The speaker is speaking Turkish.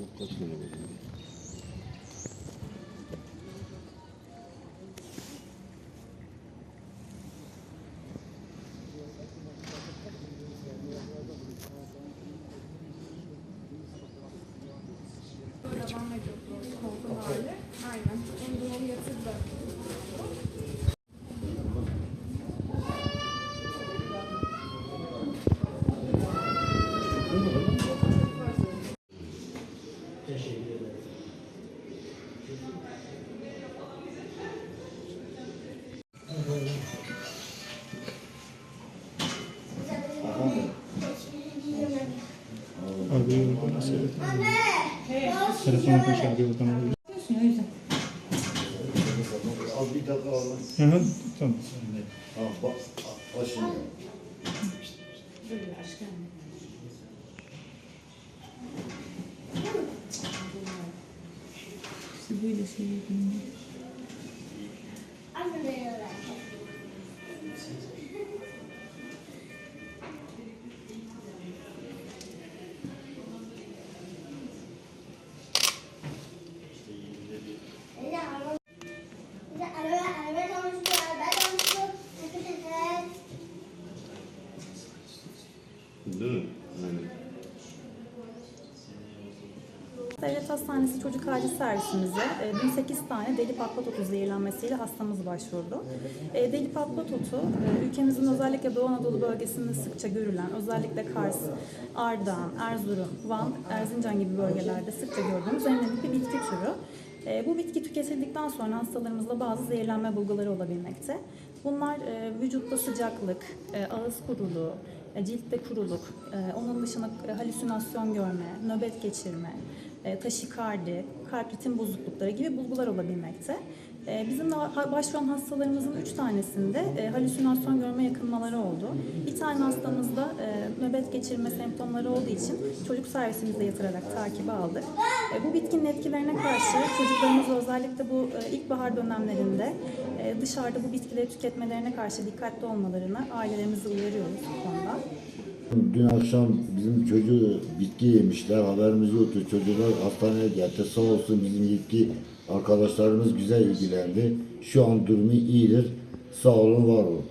Kaç var? Devam ediyor koltuğun hali. Aynen. Onu doğru yatırdı. Abi oradan seyret. Telefonu koş abi oradan al. Al bir dakika al. Hı hı. Tamam. Ha bak. Şimdi. İşte böyle seyredin. Değil mi? Aynen. Devlet Hastanesi Çocuk Acil Servisimize e, dün 8 tane deli patlat otu zehirlenmesiyle hastamız başvurdu. E, Deli patlat otu e, ülkemizin özellikle Doğu Anadolu bölgesinde sıkça görülen, özellikle Kars, Ardahan, Erzurum, Van, Erzincan gibi bölgelerde sıkça gördüğümüz endemik bir bitki türü. E, Bu bitki tüketildikten sonra hastalarımızda bazı zehirlenme bulguları olabilmekte. Bunlar e, vücutta sıcaklık, e, ağız kuruluğu, e, ciltte kuruluk, e, onun dışında e, halüsinasyon görme, nöbet geçirme, e, taşikardi, kalp ritim bozuklukları gibi bulgular olabilmekte. E, Bizim başvuran hastalarımızın üç tanesinde e, halüsinasyon görme yakınmaları oldu. Bir tane hastamızda e, nöbet geçirme semptomları olduğu için çocuk servisimize yatırarak takibi aldık. E, Bu bitkinin etkilerine karşı çocuklarımız özellikle bu ilkbahar dönemlerinde dışarıda bu bitkileri tüketmelerine karşı dikkatli olmalarını ailelerimizi uyarıyoruz bu konuda. Dün akşam bizim çocuğu bitki yemişler, haberimiz yoktu. Çocuklar hastaneye geldi. Sağ olsun bizim yetkili arkadaşlarımız güzel ilgilendi. Şu an durumu iyidir. Sağ olun, var olun.